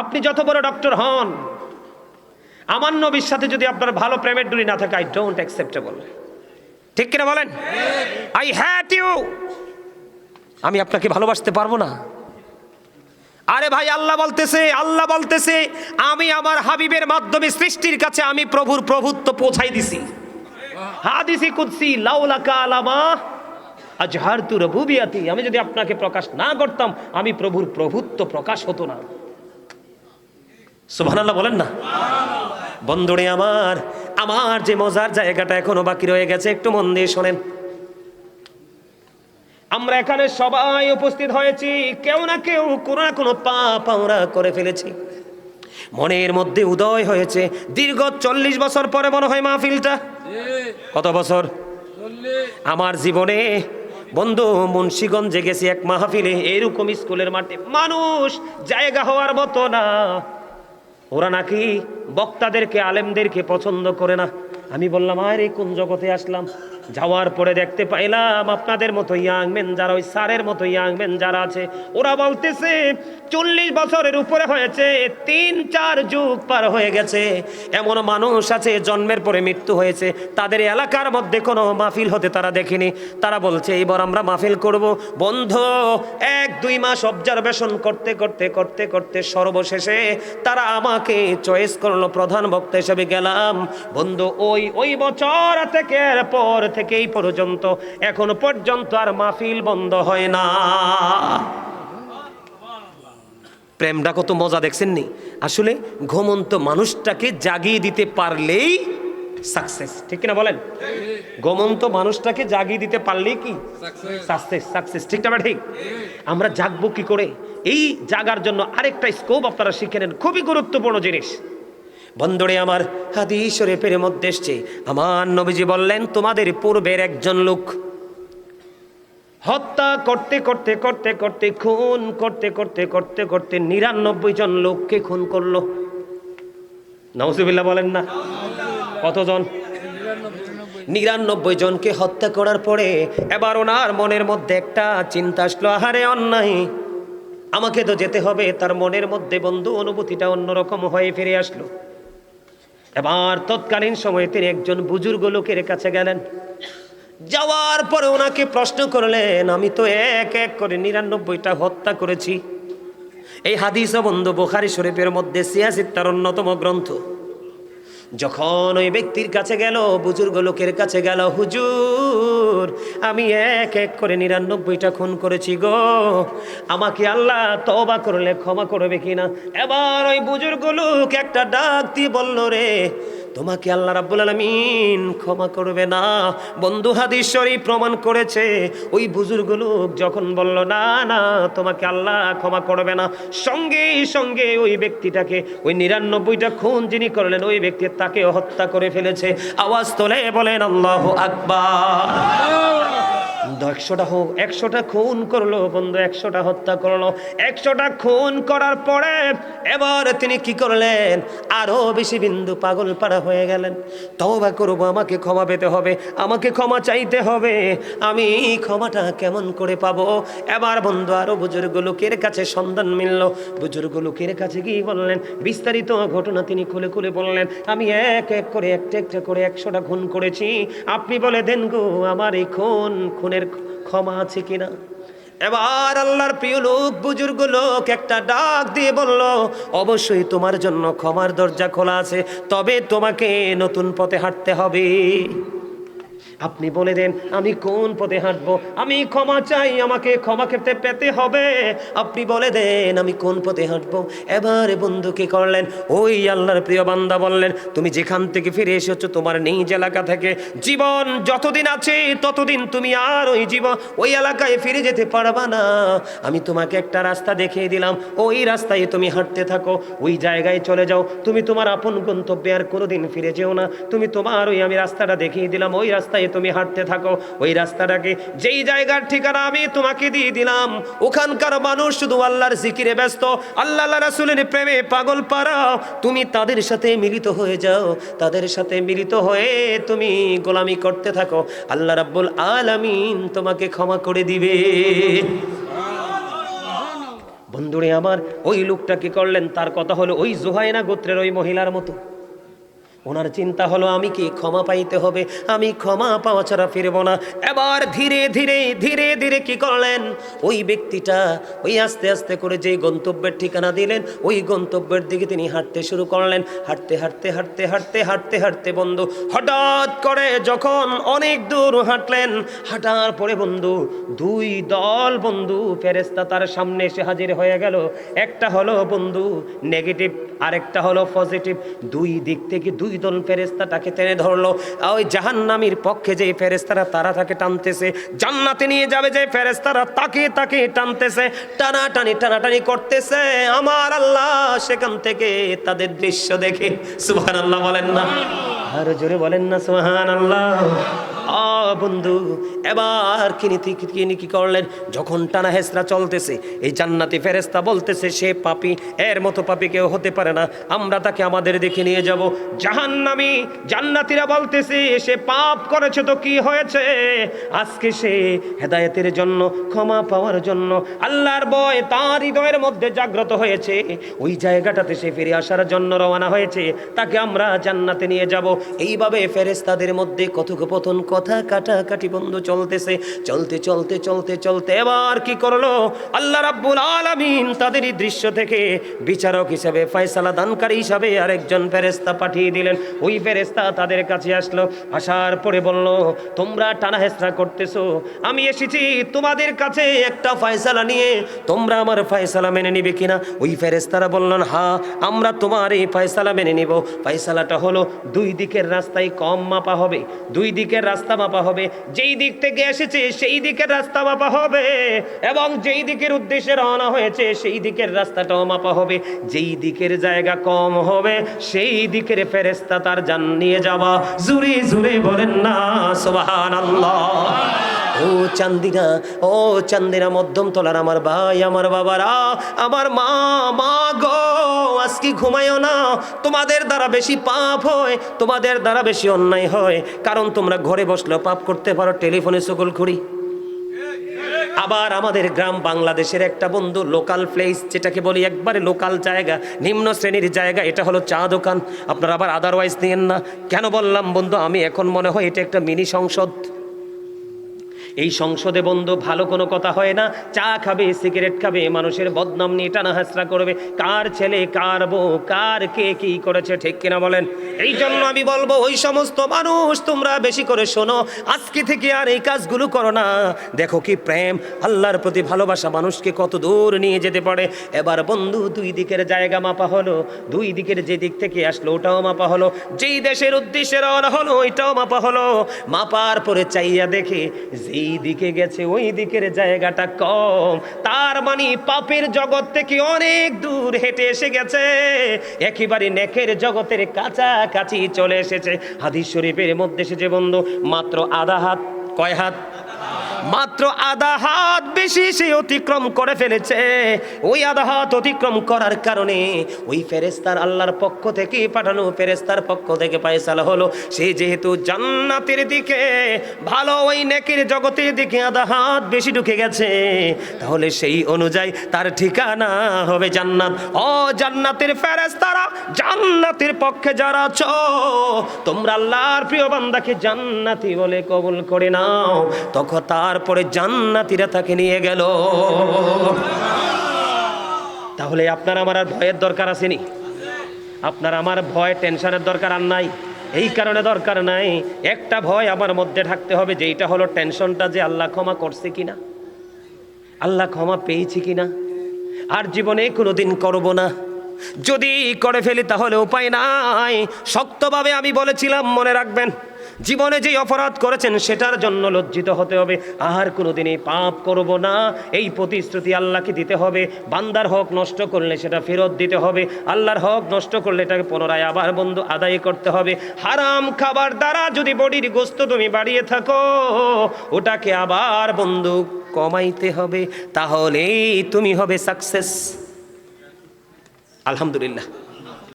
আপনি যত বড় ডক্টর হন, আমার নবীর সাথে যদি আপনার ভালো প্রেমের ডুরি না থাকে আই ডোন্ট অ্যাকসেপ্টেবল ঠিক কিনা বলেন? আই হ্যাট ইউ আমি আপনাকে ভালোবাসতে পারব না। আরে ভাই, আল্লাহ বলতেছে আল্লাহ বলতেছে, আমি আমার হাবিবের মাধ্যমে সৃষ্টির কাছে আমি প্রভুর প্রভুত্ব পৌঁছাই দিছি। হাদিসি কুদসি লাউলাকা আলামা আজহার তু রবুবিয়াতি। আমি যদি আপনাকে প্রকাশ না করতাম, আমি প্রভুর প্রভুত্ব প্রকাশ হতো না। সুবহানাল্লাহ বলেন না? বন্ধুরে আমার আমার যে মজার জায়গাটা এখনও বাকি রয়ে গেছে, একটু মন দিয়ে শোনেন। আমরা এখানে সবাই উপস্থিত হয়েছি, কেউ না কেউ কোনো না কোনো পাপ আমরা করে ফেলেছি। মনের মধ্যে উদয় হয়েছে, দীর্ঘ চল্লিশ বছর পরে মনে হয় মাহফিলটা। কত বছর? আমার জীবনে বন্ধু মুন্সিগঞ্জে গেছি এক মাহফিলে, এরকম স্কুলের মাঠে। মানুষ জায়গা হওয়ার মতো না। ওরা নাকি বক্তাদেরকে আলেমদেরকে পছন্দ করে না। আমি বললাম আরে কোন জগতে আসলাম? যাওয়ার পরে দেখতে পাইলাম আপনাদের মতো ইয়াং মেন যারা ওই স্যারের মতো ইয়াং মেন যারা আছে, ওরা বলতেছে, চল্লিশ বছরের উপরে হয়েছে, তিন, চার যুগ পার হয়ে গেছে। এমন মানুষ আছে, জন্মের পরে মৃত্যু হয়েছে। তাদের এলাকার মধ্যে কোনো মাহফিল হতে তারা দেখেনি। তারা বলছে এবার আমরা মাহফিল করব। বন্ধ, এক, দুই মাস অবজারভেশন করতে করতে করতে করতে সর্বশেষে তারা আমাকে চয়েস করল প্রধান বক্তা হিসেবে গেলাম। বন্ধু, ওই ওই বছর থেকে এর পর থেকে এই পর্যন্ত এখনও পর্যন্ত আর মাহফিল বন্ধ হয় না। প্রেমটা কত মজা দেখছেন নি? আসলে ঘুমন্ত মানুষটাকে জাগিয়ে দিতে পারলেই সাকসেস ঠিক কিনা বলেন? ঘুমন্ত মানুষটাকে জাগিয়ে দিতে পারলেই কি? সাকসেস সাকসেস ঠিক না ঠিক? আমরা জাগবো কি করে? এই জাগার জন্য আরেকটা স্কোপ আপনারা শিখে নেন খুবই গুরুত্বপূর্ণ জিনিস। বন্ধুরে আমার হাদিস শরীফের মধ্যে এসছে। আমার নবীজি বললেন, তোমাদের পূর্বের একজন লোক হত্যা করতে করতে করতে করতে, খুন করতে করতে করতে করতে নিরানব্বই জন লোককে খুন করল। নওসিবিল্লা বলেন না। কতজন? নিরানব্বই জনকে হত্যা করার পরে এবার ওনার মনের মধ্যে একটা চিন্তা আসলো, আহারে, অন্যায়। আমাকে তো যেতে হবে। তার মনের মধ্যে বন্ধু অনুভূতিটা অন্যরকম হয়ে ফিরে আসলো। এবার তৎকালীন সময়ে তিনি একজন বুজুর্গ লোকের কাছে গেলেন। যাওয়ার পরে ওনাকে প্রশ্ন করলেন, আমি তো এক এক করে নিরানব্বইটা হত্যা করেছি। এই হাদিস বন্ধু, বোখারি শরীফের মধ্যে সিয়াসিত্তার অন্যতম গ্রন্থ। যখন ওই ব্যক্তির কাছে গেল, বুজুর্গ লোকের কাছে গেল, হুজুর, আমি এক এক করে নিরানব্বইটা খুন করেছি গো। আমাকে আল্লাহ তবা করলে ক্ষমা করবে কিনা? এবার ওই বুজুর্গ লোক একটা ডাক দিয়ে বলল, রে তোমাকে আল্লাহ রাব্বুল আলমিন ক্ষমা করবে না। বন্ধু হাদিস্বরী প্রমাণ করেছে, ওই বুজুর্গ লোক যখন বলল, না না, তোমাকে আল্লাহ ক্ষমা করবে না। সঙ্গে সঙ্গে ওই ব্যক্তিটাকে, ওই নিরানব্বইটা খুন যিনি করলেন, ওই ব্যক্তি তাকে হত্যা করে ফেলেছে। আওয়াজ তোলে বলেন, আল্লাহ আকবার। একশোটা হোক একশোটা খুন করল বন্ধু, একশোটা হত্যা করল। একশোটা খুন করার পরে এবার তিনি কি করলেন? আরও বেশি বিন্দু পাগল পাড়া হয়ে গেলেন। তবা করব, আমাকে ক্ষমা পেতে হবে, আমাকে ক্ষমা চাইতে হবে, আমি ক্ষমাটা কেমন করে পাবো? এবার বন্ধু, আরও বুজুর্গ লোকের কাছে সন্ধান মিলল। বুজুর্গ লোকের কাছে কি বললেন, বিস্তারিত ঘটনা তিনি খুলে খুলে বললেন, আমি এক এক করে, একটা একটা করে একশোটা খুন করেছি। আপনি বলে দেন গো, আমার এই খুন খুনের ক্ষমা আছে কিনা? এবার আল্লাহর প্রিয় লোক, বুজুর্গ লোক একটা ডাক দিয়ে বলল, অবশ্যই তোমার জন্য ক্ষমার দরজা খোলা আছে, তবে তোমাকে নতুন পথে হাঁটতে হবে। আপনি বলে দেন, আমি কোন পথে হাঁটবো? আমি ক্ষমা চাই, আমাকে ক্ষমা খেতে পেতে হবে। আপনি বলে দেন, আমি কোন পথে হাঁটবো? এবারে বন্ধু কি করলেন? ওই আল্লাহর প্রিয় বান্দা বললেন, তুমি যেখান থেকে ফিরে এসেছ, তোমার নিজ এলাকা থেকে। জীবন যতদিন আছে, ততদিন তুমি আর ওই জীবন ওই এলাকায় ফিরে যেতে পারবা না। আমি তোমাকে একটা রাস্তা দেখিয়ে দিলাম। ওই রাস্তায় তুমি হাঁটতে থাকো। ওই জায়গায় চলে যাও। তুমি তোমার আপন গন্তব্যে আর কোনোদিন ফিরে যেও না। তুমি তোমার ওই আমি রাস্তাটা দেখিয়ে দিলাম। ওই রাস্তায় তুমি হাঁটতে থাকো, ওই রাস্তাটাকে, যেই জায়গার ঠিকানা আমি তোমাকে দিয়ে দিলাম। ওখানকার মানুষ শুধু আল্লাহর জিকিরে ব্যস্ত, আল্লাহ রাসুলের প্রেমে পাগল পারাও তুমি তাদের সাথে মিলিত হয়ে যাও, তাদের সাথে মিলিত হয়ে তুমি গোলামি করতে থাকো। আল্লাহ রাব্বুল আলামিন তোমাকে ক্ষমা করে দিবে। বন্ধুরে আমার, ওই লোকটা কি করলেন? তার কথা হলো ওই জোহায়না গোত্রের ওই মহিলার মতো। ওনার চিন্তা হলো, আমি কি ক্ষমা পাইতে হবে? আমি ক্ষমা পাওয়া ছাড়া ফিরবো না। এবার ধীরে ধীরে ধীরে ধীরে কি করলেন? ওই ব্যক্তিটা ওই আস্তে আস্তে করে যে গন্তব্যের ঠিকানা দিলেন, ওই গন্তব্যের দিকে তিনি হাঁটতে শুরু করলেন। হাঁটতে হাঁটতে হাঁটতে হাঁটতে হাঁটতে হাঁটতে বন্ধু, হঠাৎ করে যখন অনেক দূর হাঁটলেন, হাঁটার পরে বন্ধু, দুই দল বন্ধু ফেরেস্তা তার সামনে এসে হাজির হয়ে গেল। একটা হলো বন্ধু, নেগেটিভ, আরেকটা হলো পজিটিভ। দুই দিক থেকে দুই দল ফেরেস্তা তাকে টেনে ধরলো। ওই জাহান্নামীর পক্ষে যে ফেরেস্তারা তারা তাকে টানতেছে। জান্নাতে নিয়ে যাবে যে ফেরেস্তারা তাকে তাকে টানতেছে। টানাটানি টানাটানি করতেছে। আমার আল্লাহ সেখান থেকে তাদের দৃশ্য দেখে। সুহান আল্লাহ বলেন না। আর জোরে বলেন না সুহান আল্লাহ বন্ধু, এবার কিনি কিনি কি করলেন? যখন টানা হেসরা চলতেছে, এই জান্নাতি ফেরেস্তা বলতেছে, সে পাপি, এর মতো পাপি কেউ হতে পারে না। আমরা তাকে আমাদের দেখে নিয়ে যাব। জাহান্নামি জান্নাতিরা বলতেছে, সে পাপ করেছে তো কি হয়েছে? আজকে সে হেদায়েতের জন্য, ক্ষমা পাওয়ার জন্য, আল্লাহর ভয় তার হৃদয়ের মধ্যে জাগ্রত হয়েছে। ওই জায়গাটাতে সে ফিরে আসার জন্য রওনা হয়েছে। তাকে আমরা জান্নাতে নিয়ে যাব। এইভাবে ফেরেস্তাদের মধ্যে কথোপকথন, কথা কাটাকাটি বন্ধু চলতেছে, চলতে চলতে চলতে চলতে এবার কি করল? আল্লাহ রাব্বুল আলামিন তাদের এই দৃশ্য থেকে বিচারক হিসেবে, ফয়সালা দানকারী হিসাবে আরেকজন ফেরেস্তা পাঠিয়ে দিলেন। ওই ফেরেস্তা তাদের কাছে আসলো, আসার পরে বলল, তোমরা টানা হেসরা করতেছো, আমি এসেছি তোমাদের কাছে একটা ফয়সালা নিয়ে, তোমরা আমার ফয়সালা মেনে নিবে কিনা? ওই ফেরেস্তারা বললেন হ্যাঁ আমরা তোমার এই ফয়সালা মেনে নিব। ফয়সালাটা হলো, দুই দিকের রাস্তায় কম মাপা হবে, দুই দিকের রাস্তা মাপা হবে। যেই দিক থেকে এসেছে, সেই দিকের রাস্তা মাপা হবে। এবং যেই দিকের উদ্দেশ্যে রওনা হয়েছে, সেই দিকের রাস্তাটাও মাপা হবে। যেই দিকের জায়গা কম হবে, সেই দিকের ফেরেস্তা তার জান নিয়ে যাওয়া। জুড়ে জুড়ে বলেন না সোহান আল্লাহ ও চান্দিনা ও চান্দিনা মধ্যম তলার আমার ভাই, আমার বাবারা, আমার মা মা গো, আজকে ঘুমায়ও না। তোমাদের দ্বারা বেশি পাপ হয়, তোমাদের দ্বারা বেশি অন্যায় হয়। কারণ তোমরা ঘরে বসলেও পাপ করতে পারো, টেলিফোনে সকল করি আবার আমাদের গ্রাম বাংলাদেশের একটা বন্ধু লোকাল প্লেস যেটাকে বলি একবারে লোকাল জায়গা, নিম্ন শ্রেণির জায়গা, এটা হলো চা দোকান। আপনারা আবার আদারওয়াইজ নিয়েন না। কেন বললাম বন্ধু, আমি এখন মনে হয় এটা একটা মিনি সংসদ। এই সংসদে বন্ধু, ভালো কোনো কথা হয় না। চা খাবে, সিগারেট খাবে, মানুষের বদনাম নিয়ে টানা হাসরা করবে। কার ছেলে, কার বউ, কার কে কি করেছে, ঠিক কিনা বলেন? এই জন্য আমি বলব, ওই সমস্ত মানুষ, তোমরা বেশি করে শোনো। আজকে থেকে আর এই কাজগুলো করো না। দেখো কি প্রেম, আল্লাহর প্রতি ভালোবাসা মানুষকে কত দূর নিয়ে যেতে পারে। এবার বন্ধু, দুই দিকের জায়গা মাপা হলো। দুই দিকের যে দিক থেকে আসলো, ওটাও মাপা হলো। যেই দেশের উদ্দেশ্যে রওনা হলো, ওইটাও মাপা হলো। মাপার পরে চাইয়া দেখে, যেই দিকে গেছে ওই দিকের জায়গাটা কম। তার মানে পাপের জগৎ থেকে অনেক দূর হেঁটে এসে গেছে। একেবারে নেকের জগতের কাছাকাছি চলে এসেছে। হাদিস শরীফের মধ্যে এসেছে বন্ধু, মাত্র আধা হাত, কয় হাত? মাত্র আধা হাত বেশি সে অতিক্রম করে ফেলেছে। ওই আধা হাত অতিক্রম করার কারণে ওই ফেরেস্তার আল্লাহর পক্ষ থেকে পাঠানো ফেরেস্তার পক্ষ থেকে পায়সালা হলো। সে যেহেতু জান্নাতের দিকে, ভালো ওই নেকের জগতের দিকে আধা হাত বেশি ঢুকে গেছে, তাহলে সেই অনুযায়ী তার ঠিকানা হবে জান্নাত। ও জান্নাতের ফেরেস্তারা জান্নাতের পক্ষে যারা আছো, তোমরা আল্লাহর প্রিয় বান্দাকে জান্নাতি বলে কবুল করে নাও। তখন তারপরে জান্নাতিরা তাকে নিয়ে গেল। তাহলে আপনার আমার আর ভয়ের দরকার আসেনি। আপনার আমার ভয়, টেনশনের দরকার আর নাই। এই কারণে দরকার নাই। একটা ভয় আমার মধ্যে থাকতে হবে যেইটা হলো টেনশনটা যে আল্লাহ ক্ষমা করছে কিনা। আল্লাহ ক্ষমা পেয়েছি কিনা। আর জীবনে কোনোদিন করব না। যদি করে ফেলি তাহলে উপায় নাই। শক্তভাবে আমি বলেছিলাম, মনে রাখবেন জীবনে যে অপরাধ করেছেন, সেটার জন্য লজ্জিত হতে হবে। আর কোনোদিনই পাপ করব না। এই প্রতিশ্রুতি আল্লাহকে দিতে হবে। বান্দার হক নষ্ট করলে সেটা ফেরত দিতে হবে। আল্লাহর হক নষ্ট করলে এটাকে পুনরায় আবার বন্ধু আদায় করতে হবে। হারাম খাবার দ্বারা যদি বডির গোস্ত তুমি বাড়িয়ে থাকো, ওটাকে আবার বন্ধু কমাইতে হবে। তাহলেই তুমি হবে সাকসেস আলহামদুলিল্লাহ।